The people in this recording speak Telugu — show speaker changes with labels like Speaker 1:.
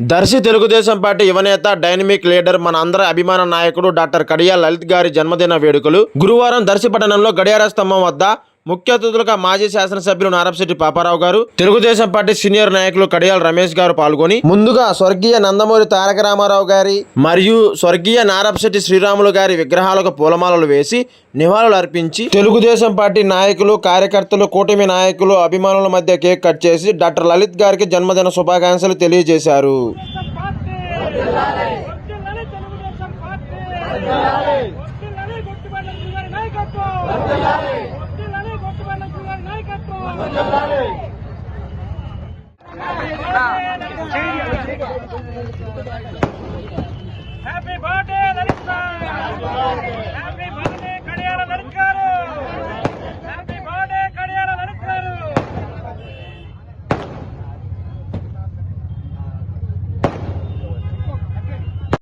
Speaker 1: దర్శి తెలుగుదేశం పార్టీ యువనేత డైనమిక్ లీడర్ మన అందరి అభిమాన నాయకుడు డాక్టర్ కడియా లలిత్ గారి జన్మదిన వేడుకలు. గురువారం దర్శి పట్టణంలో గడియార స్తంభం వద్ద ముఖ్య అతిథులుగా మాజీ శాసనసభ్యులు నారపశెట్టి పాపారావు గారు తెలుగుదేశం పార్టీ సీనియర్ నాయకులు కడియాల రమేష్ గారు పాల్గొని ముందుగా స్వర్గీయ నందమూరి తారక రామారావు గారి మరియు స్వర్గీయ నారపశెట్టి శ్రీరాములు గారి విగ్రహాలకు పూలమాలలు వేసి నివాళులు అర్పించి తెలుగుదేశం పార్టీ నాయకులు కార్యకర్తలు కూటమి నాయకులు అభిమానుల మధ్య కేక్ కట్ చేసి డాక్టర్ లలిత్ గారికి జన్మదిన శుభాకాంక్షలు తెలియజేశారు.
Speaker 2: ਹਾਂ